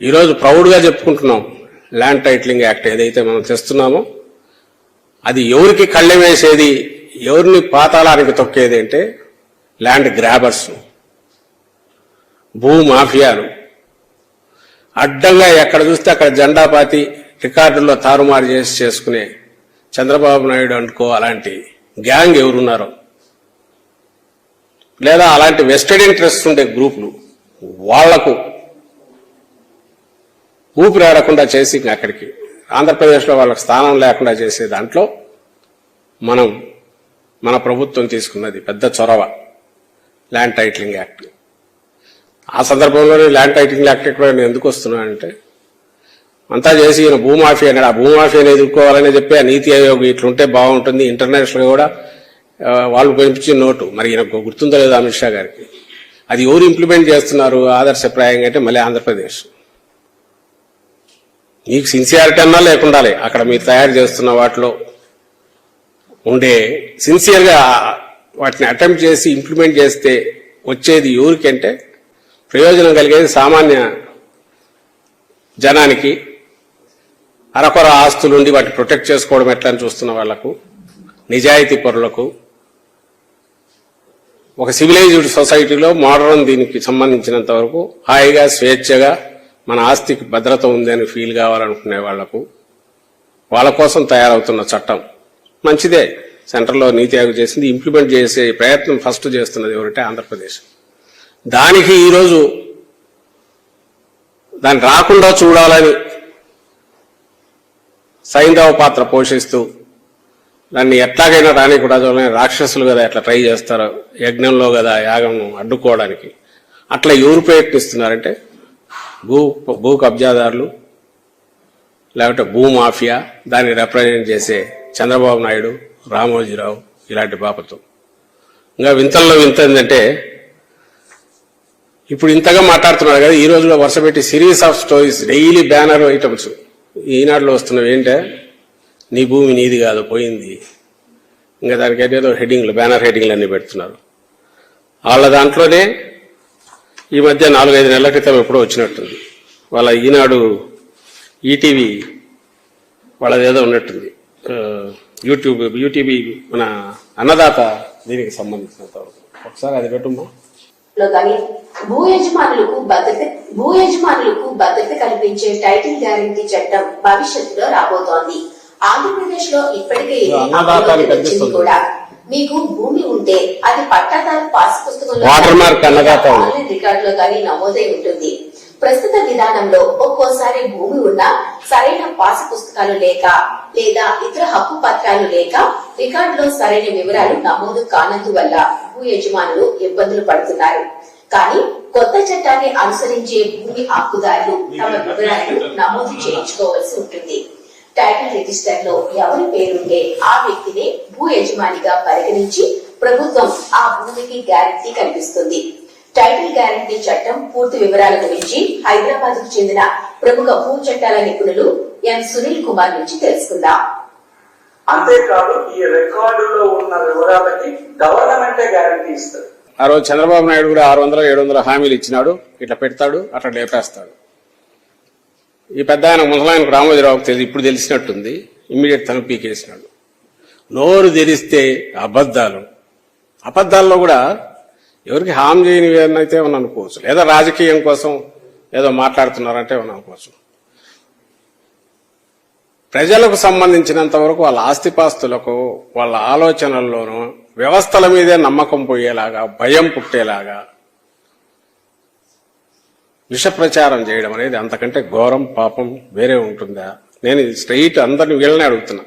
ఈరోజు ప్రౌడ్గా చెప్పుకుంటున్నాం. ల్యాండ్ టైటిలింగ్ యాక్ట్ ఏదైతే మనం తెస్తున్నామో అది ఎవరికి కళ్ళెం వేసేది ఎవరిని పాతాళానికి తొక్కేది అంటే ల్యాండ్ గ్రాబర్స్. భూ మాఫియాలు. అడ్డంగా ఎక్కడ చూస్తే అక్కడ జెండా పాతి రికార్డుల్లో తారుమారు చేసి చేసుకునే చంద్రబాబు నాయుడు అనుకో అలాంటి గ్యాంగ్ ఎవరున్నారో. లేదా అలాంటి వెస్టెడ్ ఇంట్రెస్ట్ ఉండే గ్రూపులు వాళ్ళకు ఊపిరాడకుండా చేసి అక్కడికి ఆంధ్రప్రదేశ్లో వాళ్ళకి స్థానం లేకుండా చేసే దాంట్లో మనం మన ప్రభుత్వం తీసుకున్నది పెద్ద చొరవ ల్యాండ్ టైటిలింగ్ యాక్ట్ ఆ సందర్భంలోనే ల్యాండ్ టైటిలింగ్ యాక్ట్ కూడా నేను ఎందుకు వస్తున్నానంటే అంతా చేసి ఈయన భూమాఫీ అన్నాడు. ఆ భూమాఫీని ఎదుర్కోవాలని చెప్పి ఆ నీతి ఆయోగ్ ఇట్లుంటే బాగుంటుంది. ఇంటర్నేషనల్ కూడా వాళ్ళు పంపించిన నోటు. మరి ఈయనకు గుర్తుందో లేదు అమిత్ షా గారికి. అది ఎవరు ఇంప్లిమెంట్ చేస్తున్నారు ఆదర్శప్రాయంగా అంటే మళ్ళీ ఆంధ్రప్రదేశ్. మీకు సిన్సియారిటీ అన్నా లేకుండాలి అక్కడ మీరు తయారు చేస్తున్న వాటిలో ఉండే సిన్సియర్గా వాటిని అటెంప్ట్ చేసి ఇంప్లిమెంట్ చేస్తే వచ్చేది ఎవరికంటే ప్రయోజనం కలిగేది సామాన్య జనానికి. అరకొర ఆస్తులుండి వాటిని ప్రొటెక్ట్ చేసుకోవడం ఎట్లా అని చూస్తున్న వాళ్ళకు నిజాయితీ పరులకు ఒక సివిలైజ్డ్ సొసైటీలో మోడర్న్ దీనికి సంబంధించినంత వరకు హాయిగా స్వేచ్ఛగా మన ఆస్తికి భద్రత ఉంది అని ఫీల్ కావాలనుకునే వాళ్ళకు వాళ్ళ కోసం తయారవుతున్న చట్టం మంచిదే. సెంటర్లో నీతి ఆయోగ్ చేసింది ఇంప్లిమెంట్ చేసే ప్రయత్నం ఫస్ట్ చేస్తున్నది ఎవరంటే ఆంధ్రప్రదేశ్. దానికి ఈరోజు దాన్ని రాకుండా చూడాలని సైంధవ పాత్ర పోషిస్తూ దాన్ని ఎట్లాగైనా రానికూడదు చూడాలని రాక్షసులు కదా ఎట్లా ట్రై చేస్తారో యజ్ఞంలో కదా యాగం అడ్డుకోవడానికి అట్లా ఎవరు ప్రయత్నిస్తున్నారంటే భూ భూ కబ్జాదారులు లేకపోతే భూ మాఫియా దాన్ని రిప్రజెంట్ చేసే చంద్రబాబు నాయుడు రామోజీరావు ఇలాంటి బాపతు ఇంకా వింతల్లో వింత ఏంటంటే ఇప్పుడు ఇంతగా మాట్లాడుతున్నారు కదా ఈ రోజులో వరుస పెట్టి series of stories daily banner items ఈనాడులో వస్తున్నవి ఏంటే నీ భూమి నీది కాదు పోయింది. ఇంకా దానికి ఏదో హెడ్డింగ్లు బ్యానర్ హెడ్డింగ్లు అన్ని పెడుతున్నారు. వాళ్ళ దాంట్లోనే ఈ మధ్య నాలుగైదు నెలల క్రితం ఎప్పుడో వచ్చినట్టుంది. వాళ్ళ ఈనాడు ఈటీవీ వాళ్ళది ఏదో ఉన్నట్టుంది యూట్యూబ్ యూటీవీ మన అన్నదాత దీనికి సంబంధించినంత వరకు. ఒకసారి అది పెట్టుమ్మా కానీ భూ యజమానులకు భద్రత భూ యజమానులకు భద్రత కల్పించే టైటిల్ గ్యారంటీ చట్టం భవిష్యత్తులో రాబోతోంది. ఆంధ్రప్రదేశ్లో ఇప్పటికే. కూడా. మీకు భూమి ఉంటే అది పట్టాదారు పాస్ పుస్తకంలో రికార్డులో కానీ నమోదై ఉంటుంది. ప్రస్తుత విధానంలో ఒక్కోసారి భూమి ఉన్నా సరైన పాస్ పుస్తకాలు లేక లేదా ఇతర హక్కు పత్రాలు లేక రికార్డులో సరైన వివరాలు నమోదు కానందువల్ల భూ యజమానులు ఇబ్బందులు పడుతున్నారు. కానీ కొత్త చట్టాన్ని అనుసరించే భూమి హక్కుదారులు తమ వివరాలను నమోదు చేయించుకోవాల్సి ఉంటుంది. టైటిల్ రిజిస్టర్లో ఎవరి పేరుంటే ఆ వ్యక్తినే భూ యజమానిగా పరిగణించి ప్రభుత్వం ఆ భూమికి గ్యారంటీ కల్పిస్తుంది. టైటిల్ గ్యారంటీ చట్టం పూర్తి వివరాల గురించి హైదరాబాద్కు చెందిన ప్రముఖ భూ చట్టాల నిపుణులు ఎం సునీల్ కుమార్ నుంచి తెలుసుకుందాం. అంతేకాదు ఈ రికార్డులో ఉన్న వివరాలకి గవర్నమెంటే గ్యారంటీ ఇస్తుంది. ఆ రోజు చంద్రబాబు నాయుడు కూడా ఆరు వందల ఏడు వందల హామీలు ఇచ్చినాడు. ఇట్లా పెడతాడు అట్లా లేపేస్తాడు. ఈ పెద్ద ఆయన ముసలాయనకు రామోజీరావుకు తెలిసి ఇప్పుడు తెలిసినట్టుంది. ఇమ్మీడియట్ తను పీకేసినాడు. నోరు తెరిస్తే అబద్ధాలు. అబద్ధాల్లో కూడా ఎవరికి హామ్ చేయనివి అయితే ఏమన్నా అనుకోవచ్చు. లేదా రాజకీయం కోసం ఏదో మాట్లాడుతున్నారంటే ఏమని అనుకోవచ్చు. ప్రజలకు సంబంధించినంత వరకు వాళ్ళ ఆస్తిపాస్తులకు వాళ్ళ ఆలోచనల్లోనూ వ్యవస్థల మీదే నమ్మకం పోయేలాగా భయం పుట్టేలాగా విష ప్రచారం చేయడం అనేది అంతకంటే ఘోరం పాపం వేరే ఉంటుందా? నేను స్ట్రైట్ అందరిని వీళ్ళని అడుగుతున్నా.